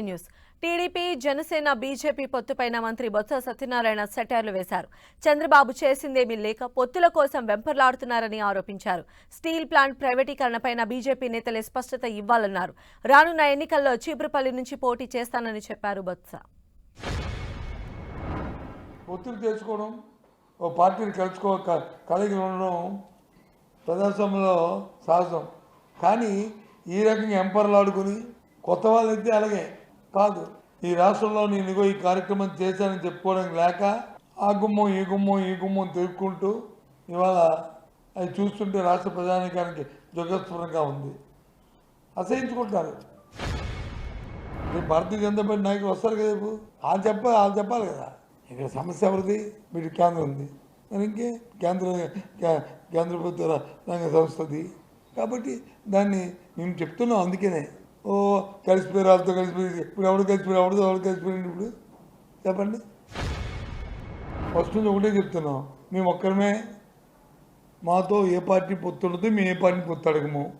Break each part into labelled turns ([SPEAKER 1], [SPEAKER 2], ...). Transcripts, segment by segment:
[SPEAKER 1] News. TDP Janasena BJP పొత్తుపైన మంత్రి బొత్స సత్యనారాయణ సెటైర్లు వేశారు. చంద్రబాబు చేసిందేమీ లేక పొత్తుల కోసం వెంపర్లాడుతున్నారని ఆరోపించారు. స్టీల్ ప్లాంట్ ప్రైవేటీకరణపై బీజేపీ నేతలే స్పష్టత ఇవ్వాలన్నారు. రానున్న ఎన్నికల్లో చీపురుపల్లి నుంచి పోటీ చేస్తానని చెప్పారు బొత్స.
[SPEAKER 2] పొత్తులు తెచ్చుకోవడం ఓ పార్టీని కలుసుకో కలిగి ఉండడం ప్రజాస్వామ్యంలో సహజం కానీ ఈ రకంగా ఎంపర్లాడుకుని కొత్త వాళ్ళైతే అలాగే కాదు. ఈ రాష్ట్రంలో నేను ఇగో ఈ కార్యక్రమం చేశానని చెప్పుకోవడం లేక ఆ గుమ్మం ఈ గుమ్మం ఈ గుమ్మం తిరుక్కుంటూ ఇవాళ అది చూస్తుంటే రాష్ట్ర ప్రజానికానికి దుర్గస్ఫురంగా ఉంది. అసహించుకుంటారు. రేపు భారతీయ జనతా పార్టీ నాయకులు వస్తారు కదా రేపు వాళ్ళు చెప్పాలి వాళ్ళు చెప్పాలి కదా. ఇక్కడ సమస్య ఎవరిది? మీరు కేంద్రం ఉంది. మరి ఇంకే? కేంద్ర కేంద్ర ప్రభుత్వ రంగ సంస్థది. కాబట్టి దాన్ని మేము చెప్తున్నాం అందుకనే. ఓ కలిసిపోయి వాళ్ళతో కలిసిపోయి ఇప్పుడు ఎవడు కలిసిపోయి ఎవరితో ఎవడు కలిసిపోయింది ఇప్పుడు? చెప్పండి. ఫస్ట్ నుంచి ఒకటే చెప్తున్నాం. మేము ఒక్కరమే. మాతో ఏ పార్టీ పొత్తు ఉండదు మేము ఏ పార్టీని పొత్తు అడగము.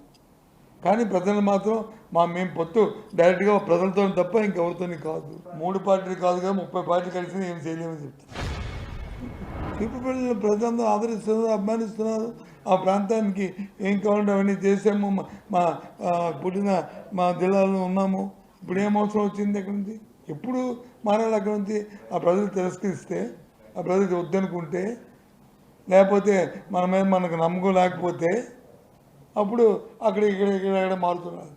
[SPEAKER 2] కానీ ప్రజలు మాత్రం మా మేము పొత్తు డైరెక్ట్గా ప్రజలతో తప్ప ఇంకెవరితో కాదు. మూడు పార్టీలు కాదు కదా ముప్పై పార్టీలు కలిసి ఏం చేయలేమని చెప్తాను ఇప్పుడు ప్రజలు ప్రజలందరూ ఆదరిస్తున్నారు అభిమానిస్తున్నారు. ఆ ప్రాంతానికి ఏం కావాలంటే అవన్నీ చేసాము మా- పుట్టిన మా జిల్లాలో ఉన్నాము. ఇప్పుడు ఏం అవసరం వచ్చింది అక్కడి నుంచి? ఎప్పుడు మారాలి అక్కడి నుంచి? ఆ ప్రజలు తిరస్కరిస్తే ఆ ప్రజలు వద్దనుకుంటే లేకపోతే మన మీద మనకు నమ్మకం లేకపోతే అప్పుడు అక్కడ ఇక్కడ ఇక్కడ ఇక్కడ మారుతున్నారు.